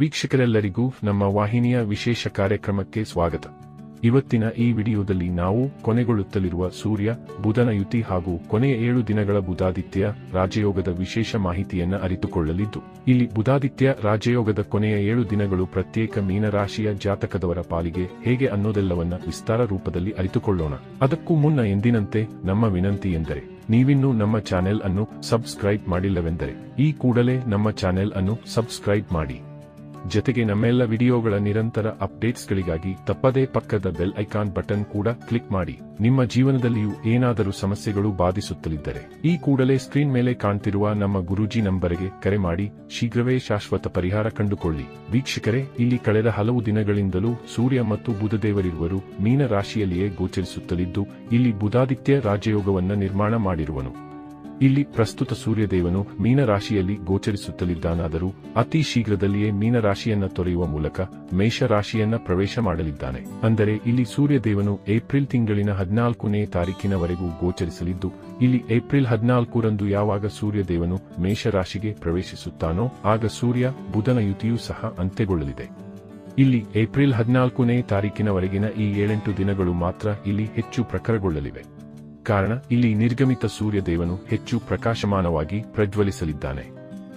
ವೀಕ್ಷಕರೆಲ್ಲರಿಗೂ ನಮ್ಮ ವಾಹಿನಿಯ ವಿಶೇಷ ಕಾರ್ಯಕ್ರಮಕ್ಕೆ ಸ್ವಾಗತ. ಇವತ್ತಿನ ಈ ವಿಡಿಯೋದಲ್ಲಿ ನಾವು ಕೊನೆಗೊಳ್ಳುತ್ತಲಿರುವ ಸೂರ್ಯ ಬುಧನ ಯುತಿ ಹಾಗೂ ಕೊನೆಯ ಏಳು ದಿನಗಳ ಬುಧಾದಿತ್ಯ ರಾಜಯೋಗದ ವಿಶೇಷ ಮಾಹಿತಿಯನ್ನು ಅರಿತುಕೊಳ್ಳಲಿದ್ದು, ಇಲ್ಲಿ ಬುಧಾದಿತ್ಯ ರಾಜಯೋಗದ ಕೊನೆಯ ಏಳು ದಿನಗಳು ಪ್ರತ್ಯೇಕ ಮೀನರಾಶಿಯ ಜಾತಕದವರ ಪಾಲಿಗೆ ಹೇಗೆ ಅನ್ನೋದೆಲ್ಲವನ್ನ ವಿಸ್ತಾರ ರೂಪದಲ್ಲಿ ಅರಿತುಕೊಳ್ಳೋಣ. ಅದಕ್ಕೂ ಮುನ್ನ ಎಂದಿನಂತೆ ನಮ್ಮ ವಿನಂತಿ ಎಂದರೆ, ನೀವಿನ್ನೂ ನಮ್ಮ ಚಾನೆಲ್ ಅನ್ನು ಸಬ್ಸ್ಕ್ರೈಬ್ ಮಾಡಿಲ್ಲವೆಂದರೆ, ಈ ಕೂಡಲೇ ನಮ್ಮ ಚಾನೆಲ್ ಅನ್ನು ಸಬ್ಸ್ಕ್ರೈಬ್ ಮಾಡಿ. ಜತೆಗೆ ನಮ್ಮೆಲ್ಲ ವಿಡಿಯೋಗಳ ನಿರಂತರ ಅಪ್ಡೇಟ್ಸ್ಗಳಿಗಾಗಿ ತಪ್ಪದೇ ಪಕ್ಕದ ಬೆಲ್ ಐಕಾನ್ ಬಟನ್ ಕೂಡ ಕ್ಲಿಕ್ ಮಾಡಿ. ನಿಮ್ಮ ಜೀವನದಲ್ಲಿಯೂ ಏನಾದರೂ ಸಮಸ್ಯೆಗಳು ಬಾಧಿಸುತ್ತಲಿದ್ದರೆ, ಈ ಕೂಡಲೇ ಸ್ಕ್ರೀನ್ ಮೇಲೆ ಕಾಣ್ತಿರುವ ನಮ್ಮ ಗುರೂಜಿ ನಂಬರ್ಗೆ ಕರೆ ಮಾಡಿ, ಶೀಘ್ರವೇ ಶಾಶ್ವತ ಪರಿಹಾರ ಕಂಡುಕೊಳ್ಳಿ. ವೀಕ್ಷಕರೇ, ಇಲ್ಲಿ ಕಳೆದ ಹಲವು ದಿನಗಳಿಂದಲೂ ಸೂರ್ಯ ಮತ್ತು ಬುಧದೇವರಿರುವರು ಮೀನ ರಾಶಿಯಲ್ಲಿಯೇ ಗೋಚರಿಸುತ್ತಲಿದ್ದು, ಇಲ್ಲಿ ಬುಧಾದಿತ್ಯ ರಾಜಯೋಗವನ್ನು ನಿರ್ಮಾಣ ಮಾಡಿರುವನು. ಇಲ್ಲಿ ಪ್ರಸ್ತುತ ಸೂರ್ಯದೇವನು ಮೀನರಾಶಿಯಲ್ಲಿ ಗೋಚರಿಸುತ್ತಲಿದ್ದಾನಾದರೂ ಅತಿ ಶೀಘ್ರದಲ್ಲಿಯೇ ಮೀನರಾಶಿಯನ್ನ ತೊರೆಯುವ ಮೂಲಕ ಮೇಷರಾಶಿಯನ್ನ ಪ್ರವೇಶ ಮಾಡಲಿದ್ದಾನೆ. ಅಂದರೆ ಇಲ್ಲಿ ಸೂರ್ಯದೇವನು ಏಪ್ರಿಲ್ ತಿಂಗಳಿನ ಹದಿನಾಲ್ಕನೇ ತಾರೀಕಿನವರೆಗೂ ಗೋಚರಿಸಲಿದ್ದು, ಇಲ್ಲಿ ಏಪ್ರಿಲ್ ಹದಿನಾಲ್ಕರಂದು ಯಾವಾಗ ಸೂರ್ಯದೇವನು ಮೇಷರಾಶಿಗೆ ಪ್ರವೇಶಿಸುತ್ತಾನೋ ಆಗ ಸೂರ್ಯ ಬುಧನ ಯುತಿಯೂ ಸಹ ಅಂತ್ಯಗೊಳ್ಳಲಿದೆ. ಇಲ್ಲಿ ಏಪ್ರಿಲ್ ಹದಿನಾಲ್ಕನೇ ತಾರೀಕಿನವರೆಗಿನ ಈ ಏಳೆಂಟು ದಿನಗಳು ಮಾತ್ರ ಇಲ್ಲಿ ಹೆಚ್ಚು ಪ್ರಖರಗೊಳ್ಳಲಿವೆ. ಕಾರಣ ಇಲ್ಲಿ ನಿರ್ಗಮಿತ ಸೂರ್ಯದೇವನು ಹೆಚ್ಚು ಪ್ರಕಾಶಮಾನವಾಗಿ ಪ್ರಜ್ವಲಿಸಲಿದ್ದಾನೆ.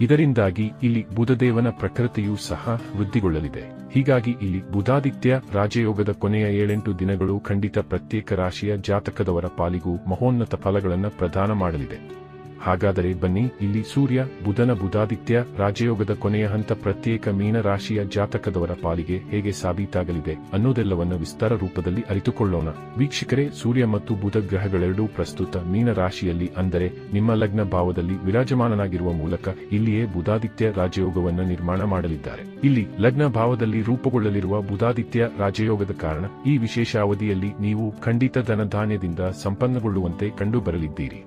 ಇದರಿಂದಾಗಿ ಇಲ್ಲಿ ಬುಧದೇವನ ಪ್ರಕೃತಿಯೂ ಸಹ ವೃದ್ಧಿಗೊಳ್ಳಲಿದೆ. ಹೀಗಾಗಿ ಇಲ್ಲಿ ಬುಧಾದಿತ್ಯ ರಾಜಯೋಗದ ಕೊನೆಯ ಏಳೆಂಟು ದಿನಗಳು ಖಂಡಿತ ಪ್ರತ್ಯೇಕ ರಾಶಿಯ ಜಾತಕದವರ ಪಾಲಿಗೂ ಮಹೋನ್ನತ ಫಲಗಳನ್ನು ಪ್ರದಾನ ಮಾಡಲಿದೆ. ಹಾಗಾದರೆ ಬನ್ನಿ, ಇಲ್ಲಿ ಸೂರ್ಯ, ಬುಧನ, ಬುಧಾದಿತ್ಯ, ರಾಜಯೋಗದ ಕೊನೆಯ ಹಂತ, ಪ್ರತ್ಯೇಕ ಮೀನ ರಾಶಿಯ ಜಾತಕದವರ ಪಾಲಿಗೆ ಹೇಗೆ ಸಾಬೀತಾಗಲಿದೆ ಅನ್ನೋದೆಲ್ಲವನ್ನು ವಿಸ್ತಾರ ರೂಪದಲ್ಲಿ ಅರಿತುಕೊಳ್ಳೋಣ. ವೀಕ್ಷಕರೇ, ಸೂರ್ಯ ಮತ್ತು ಬುಧ ಗ್ರಹಗಳೆರಡೂ ಪ್ರಸ್ತುತ ಮೀನ ರಾಶಿಯಲ್ಲಿ, ಅಂದರೆ ನಿಮ್ಮ ಲಗ್ನ ಭಾವದಲ್ಲಿ ವಿರಾಜಮಾನನಾಗಿರುವ ಮೂಲಕ ಇಲ್ಲಿಯೇ ಬುಧಾದಿತ್ಯ ರಾಜಯೋಗವನ್ನು ನಿರ್ಮಾಣ ಮಾಡಲಿದ್ದಾರೆ. ಇಲ್ಲಿ ಲಗ್ನ ಭಾವದಲ್ಲಿ ರೂಪುಗೊಳ್ಳಲಿರುವ ಬುಧಾದಿತ್ಯ ರಾಜಯೋಗದ ಕಾರಣ ಈ ವಿಶೇಷ ಅವಧಿಯಲ್ಲಿ ನೀವು ಖಂಡಿತ ಧನಧಾನ್ಯದಿಂದ ಸಂಪನ್ನಗೊಳ್ಳುವಂತೆ ಕಂಡುಬರಲಿದ್ದೀರಿ.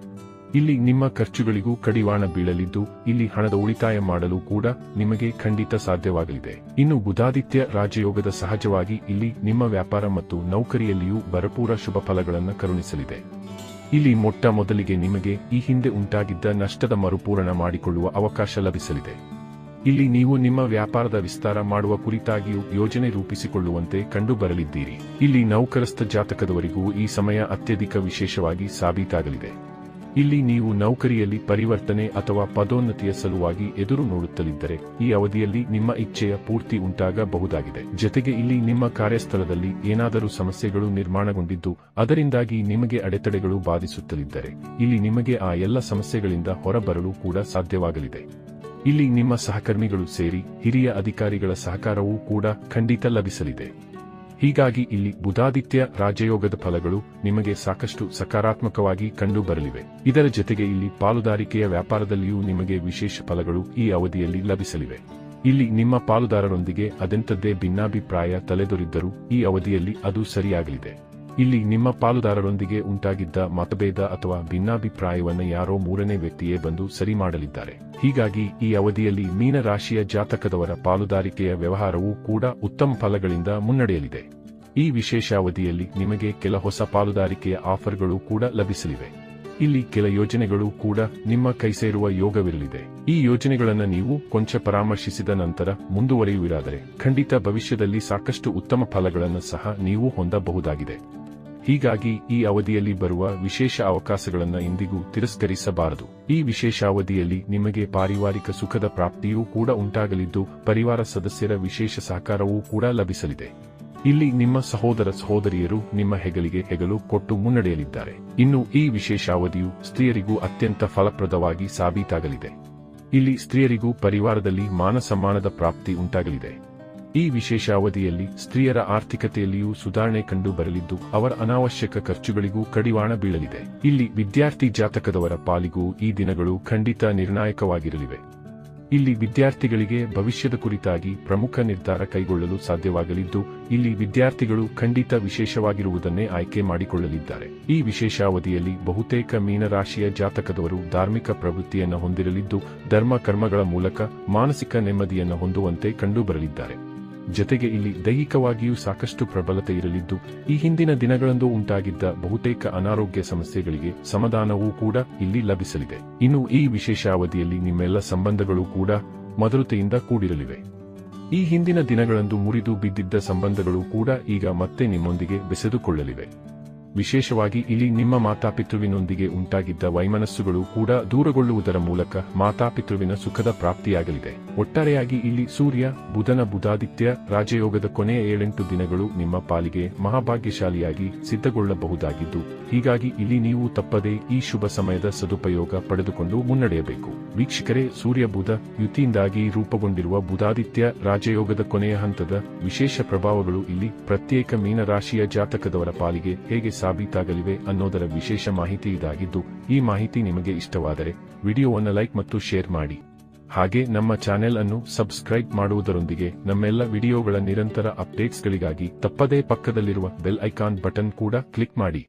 ಇಲ್ಲಿ ನಿಮ್ಮ ಖರ್ಚುಗಳಿಗೂ ಕಡಿವಾಣ ಬೀಳಲಿದ್ದು, ಇಲ್ಲಿ ಹಣದ ಉಳಿತಾಯ ಮಾಡಲು ಕೂಡ ನಿಮಗೆ ಖಂಡಿತ ಸಾಧ್ಯವಾಗಲಿದೆ. ಇನ್ನು ಬುಧಾದಿತ್ಯ ರಾಜಯೋಗದ ಸಹಜವಾಗಿ ಇಲ್ಲಿ ನಿಮ್ಮ ವ್ಯಾಪಾರ ಮತ್ತು ನೌಕರಿಯಲ್ಲಿಯೂ ಭರಪೂರ ಶುಭ ಫಲಗಳನ್ನು ಕರುಣಿಸಲಿದೆ. ಇಲ್ಲಿ ಮೊಟ್ಟ ಮೊದಲಿಗೆ ನಿಮಗೆ ಈ ಹಿಂದೆ ಉಂಟಾಗಿದ್ದ ನಷ್ಟದ ಮರುಪೂರಣ ಮಾಡಿಕೊಳ್ಳುವ ಅವಕಾಶ ಲಭಿಸಲಿದೆ. ಇಲ್ಲಿ ನೀವು ನಿಮ್ಮ ವ್ಯಾಪಾರದ ವಿಸ್ತಾರ ಮಾಡುವ ಕುರಿತಾಗಿಯೂ ಯೋಜನೆ ರೂಪಿಸಿಕೊಳ್ಳುವಂತೆ ಕಂಡುಬರಲಿದ್ದೀರಿ. ಇಲ್ಲಿ ನೌಕರಸ್ಥ ಜಾತಕದವರಿಗೂ ಈ ಸಮಯ ಅತ್ಯಧಿಕ ವಿಶೇಷವಾಗಿ ಸಾಬೀತಾಗಲಿದೆ. ಇಲ್ಲಿ ನೀವು ನೌಕರಿಯಲ್ಲಿ ಪರಿವರ್ತನೆ ಅಥವಾ ಪದೋನ್ನತಿಯ ಸಲುವಾಗಿ ಎದುರು ನೋಡುತ್ತಲಿದ್ದರೆ, ಈ ಅವಧಿಯಲ್ಲಿ ನಿಮ್ಮ ಇಚ್ಛೆಯ ಪೂರ್ತಿ ಉಂಟಾಗಬಹುದಾಗಿದೆ. ಜೊತೆಗೆ ಇಲ್ಲಿ ನಿಮ್ಮ ಕಾರ್ಯಸ್ಥಳದಲ್ಲಿ ಏನಾದರೂ ಸಮಸ್ಯೆಗಳು ನಿರ್ಮಾಣಗೊಂಡಿದ್ದು, ಅದರಿಂದಾಗಿ ನಿಮಗೆ ಅಡೆತಡೆಗಳು ಬಾಧಿಸುತ್ತಲಿದ್ದರೆ, ಇಲ್ಲಿ ನಿಮಗೆ ಆ ಎಲ್ಲ ಸಮಸ್ಯೆಗಳಿಂದ ಹೊರಬರಲು ಕೂಡ ಸಾಧ್ಯವಾಗಲಿದೆ. ಇಲ್ಲಿ ನಿಮ್ಮ ಸಹಕರ್ಮಿಗಳು ಸೇರಿ ಹಿರಿಯ ಅಧಿಕಾರಿಗಳ ಸಹಕಾರವೂ ಕೂಡ ಖಂಡಿತ ಲಭಿಸಲಿದೆ. ಹೀಗಾಗಿ ಇಲ್ಲಿ ಬುಧಾದಿತ್ಯ ರಾಜಯೋಗದ ಫಲಗಳು ನಿಮಗೆ ಸಾಕಷ್ಟು ಸಕಾರಾತ್ಮಕವಾಗಿ ಕಂಡು ಬರಲಿವೆ ಇದರ ಜೊತೆಗೆ ಇಲ್ಲಿ ಪಾಲುದಾರಿಕೆಯ ವ್ಯಾಪಾರದಲ್ಲಿಯೂ ನಿಮಗೆ ವಿಶೇಷ ಫಲಗಳು ಈ ಅವಧಿಯಲ್ಲಿ ಲಭಿಸಲಿವೆ. ಇಲ್ಲಿ ನಿಮ್ಮ ಪಾಲುದಾರರೊಂದಿಗೆ ಅದೆಂಥದ್ದೇ ಭಿನ್ನಾಭಿಪ್ರಾಯ ತಲೆದೊರಿದ್ದರೂ ಈ ಅವಧಿಯಲ್ಲಿ ಅದು ಸರಿಯಾಗಲಿದೆ. ಇಲ್ಲಿ ನಿಮ್ಮ ಪಾಲುದಾರರೊಂದಿಗೆ ಉಂಟಾಗಿದ್ದ ಮತಭೇದ ಅಥವಾ ಭಿನ್ನಾಭಿಪ್ರಾಯವನ್ನು ಯಾರೋ ಮೂರನೇ ವ್ಯಕ್ತಿಯೇ ಬಂದು ಸರಿ ಮಾಡಲಿದ್ದಾರೆ. ಹೀಗಾಗಿ ಈ ಅವಧಿಯಲ್ಲಿ ಮೀನರಾಶಿಯ ಜಾತಕದವರ ಪಾಲುದಾರಿಕೆಯ ವ್ಯವಹಾರವೂ ಕೂಡ ಉತ್ತಮ ಫಲಗಳಿಂದ ಮುನ್ನಡೆಯಲಿದೆ. ಈ ವಿಶೇಷ ಅವಧಿಯಲ್ಲಿ ನಿಮಗೆ ಕೆಲ ಹೊಸ ಪಾಲುದಾರಿಕೆಯ ಆಫರ್ಗಳು ಕೂಡ ಲಭಿಸಲಿವೆ. ಇಲ್ಲಿ ಕೆಲ ಯೋಜನೆಗಳು ಕೂಡ ನಿಮ್ಮ ಕೈ ಸೇರುವ ಯೋಗವಿರಲಿದೆ. ಈ ಯೋಜನೆಗಳನ್ನು ನೀವು ಕೊಂಚ ಪರಾಮರ್ಶಿಸಿದ ನಂತರ ಮುಂದುವರಿಯುವಿರಾದರೆ ಖಂಡಿತ ಭವಿಷ್ಯದಲ್ಲಿ ಸಾಕಷ್ಟು ಉತ್ತಮ ಫಲಗಳನ್ನು ಸಹ ನೀವು ಹೊಂದಬಹುದಾಗಿದೆ. ಹೀಗಾಗಿ ಈ ಅವಧಿಯಲ್ಲಿ ಬರುವ ವಿಶೇಷ ಅವಕಾಶಗಳನ್ನು ಇಂದಿಗೂ ತಿರಸ್ಕರಿಸಬಾರದು. ಈ ವಿಶೇಷ ಅವಧಿಯಲ್ಲಿ ನಿಮಗೆ ಪಾರಿವಾರಿಕ ಸುಖದ ಪ್ರಾಪ್ತಿಯೂ ಕೂಡ ಉಂಟಾಗಲಿದ್ದು, ಪರಿವಾರ ಸದಸ್ಯರ ವಿಶೇಷ ಸಹಕಾರವೂ ಕೂಡ ಲಭಿಸಲಿದೆ. ಇಲ್ಲಿ ನಿಮ್ಮ ಸಹೋದರ ಸಹೋದರಿಯರು ನಿಮ್ಮ ಹೆಗಲಿಗೆ ಹೆಗಲು ಕೊಟ್ಟು ಮುನ್ನಡೆಯಲಿದ್ದಾರೆ. ಇನ್ನು ಈ ವಿಶೇಷ ಅವಧಿಯು ಸ್ತ್ರೀಯರಿಗೂ ಅತ್ಯಂತ ಫಲಪ್ರದವಾಗಿ ಸಾಬೀತಾಗಲಿದೆ. ಇಲ್ಲಿ ಸ್ತ್ರೀಯರಿಗೂ ಪರಿವಾರದಲ್ಲಿ ಮಾನಸಮ್ಮಾನದ ಪ್ರಾಪ್ತಿ ಉಂಟಾಗಲಿದೆ. ಈ ವಿಶೇಷ ಅವಧಿಯಲ್ಲಿ ಸ್ತ್ರೀಯರ ಆರ್ಥಿಕತೆಯಲ್ಲಿಯೂ ಸುಧಾರಣೆ ಕಂಡು ಬರಲಿದ್ದು, ಅವರ ಅನಾವಶ್ಯಕ ಖರ್ಚುಗಳಿಗೂ ಕಡಿವಾಣ ಬೀಳಲಿದೆ. ಇಲ್ಲಿ ವಿದ್ಯಾರ್ಥಿ ಜಾತಕದವರ ಪಾಲಿಗೂ ಈ ದಿನಗಳು ಖಂಡಿತ ನಿರ್ಣಾಯಕವಾಗಿರಲಿವೆ. ಇಲ್ಲಿ ವಿದ್ಯಾರ್ಥಿಗಳಿಗೆ ಭವಿಷ್ಯದ ಕುರಿತಾಗಿ ಪ್ರಮುಖ ನಿರ್ಧಾರ ಕೈಗೊಳ್ಳಲು ಸಾಧ್ಯವಾಗಲಿದ್ದು, ಇಲ್ಲಿ ವಿದ್ಯಾರ್ಥಿಗಳು ಖಂಡಿತ ವಿಶೇಷವಾಗಿರುವುದನ್ನೇ ಆಯ್ಕೆ ಮಾಡಿಕೊಳ್ಳಲಿದ್ದಾರೆ. ಈ ವಿಶೇಷ ಅವಧಿಯಲ್ಲಿ ಬಹುತೇಕ ಮೀನರಾಶಿಯ ಜಾತಕದವರು ಧಾರ್ಮಿಕ ಪ್ರವೃತ್ತಿಯನ್ನು ಹೊಂದಿರಲಿದ್ದು, ಧರ್ಮ ಕರ್ಮಗಳ ಮೂಲಕ ಮಾನಸಿಕ ನೆಮ್ಮದಿಯನ್ನು ಹೊಂದುವಂತೆ ಕಂಡುಬರಲಿದ್ದಾರೆ. ಜತೆಗೆ ಇಲ್ಲಿ ದೈಹಿಕವಾಗಿಯೂ ಸಾಕಷ್ಟು ಪ್ರಬಲತೆ ಇರಲಿದ್ದು, ಈ ಹಿಂದಿನ ದಿನಗಳಂದು ಉಂಟಾಗಿದ್ದ ಬಹುತೇಕ ಅನಾರೋಗ್ಯ ಸಮಸ್ಯೆಗಳಿಗೆ ಸಮಾಧಾನವೂ ಕೂಡ ಇಲ್ಲಿ ಲಭಿಸಲಿದೆ. ಇನ್ನು ಈ ವಿಶೇಷ ಅವಧಿಯಲ್ಲಿ ನಿಮ್ಮೆಲ್ಲ ಸಂಬಂಧಗಳು ಕೂಡ ಮಧುರತೆಯಿಂದ ಕೂಡಿರಲಿವೆ. ಈ ಹಿಂದಿನ ದಿನಗಳಂದು ಮುರಿದು ಬಿದ್ದಿದ್ದ ಸಂಬಂಧಗಳು ಕೂಡ ಈಗ ಮತ್ತೆ ನಿಮ್ಮೊಂದಿಗೆ ಬೆಸೆದುಕೊಳ್ಳಲಿವೆ. ವಿಶೇಷವಾಗಿ ಇಲ್ಲಿ ನಿಮ್ಮ ಮಾತಾಪಿತೃವಿನೊಂದಿಗೆ ಉಂಟಾಗಿದ್ದ ವೈಮನಸ್ಸುಗಳು ಕೂಡ ದೂರಗೊಳ್ಳುವುದರ ಮೂಲಕ ಮಾತಾಪಿತೃವಿನ ಸುಖದ ಪ್ರಾಪ್ತಿಯಾಗಲಿದೆ. ಒಟ್ಟಾರೆಯಾಗಿ ಇಲ್ಲಿ ಸೂರ್ಯ, ಬುಧನ, ಬುಧಾದಿತ್ಯ, ರಾಜಯೋಗದ ಕೊನೆಯ ಏಳೆಂಟು ದಿನಗಳು ನಿಮ್ಮ ಪಾಲಿಗೆ ಮಹಾಭಾಗ್ಯಶಾಲಿಯಾಗಿ ಸಿದ್ಧಗೊಳ್ಳಬಹುದಾಗಿದ್ದು, ಹೀಗಾಗಿ ಇಲ್ಲಿ ನೀವು ತಪ್ಪದೇ ಈ ಶುಭ ಸಮಯದ ಸದುಪಯೋಗ ಪಡೆದುಕೊಂಡು ಮುನ್ನಡೆಯಬೇಕು. ವೀಕ್ಷಕರೇ, ಸೂರ್ಯ, ಬುಧ ಯುತಿಯಿಂದಾಗಿ ರೂಪುಗೊಂಡಿರುವ ಬುಧಾದಿತ್ಯ, ರಾಜಯೋಗದ ಕೊನೆಯ ಹಂತದ ವಿಶೇಷ ಪ್ರಭಾವಗಳು ಇಲ್ಲಿ ಪ್ರತ್ಯೇಕ ಮೀನರಾಶಿಯ ಜಾತಕದವರ ಪಾಲಿಗೆ ಹೇಗೆ ಸಾಬೀತಾಗಲಿವೆ ಅನ್ನೋದರ ವಿಶೇಷ ಮಾಹಿತಿ ಇದಾಗಿದ್ದು, ಈ ಮಾಹಿತಿ ನಿಮಗೆ ಇಷ್ಟವಾದರೆ ವಿಡಿಯೋವನ್ನು ಲೈಕ್ ಮತ್ತು ಶೇರ್ ಮಾಡಿ. ಹಾಗೆ ನಮ್ಮ ಚಾನೆಲ್ ಅನ್ನು ಸಬ್ಸ್ಕ್ರೈಬ್ ಮಾಡುವುದರೊಂದಿಗೆ ನಮ್ಮೆಲ್ಲ ವಿಡಿಯೋಗಳ ನಿರಂತರ ಅಪ್ಡೇಟ್ಸ್ಗಳಿಗಾಗಿ ತಪ್ಪದೇ ಪಕ್ಕದಲ್ಲಿರುವ ಬೆಲ್ ಐಕಾನ್ ಬಟನ್ ಕೂಡ ಕ್ಲಿಕ್ ಮಾಡಿ.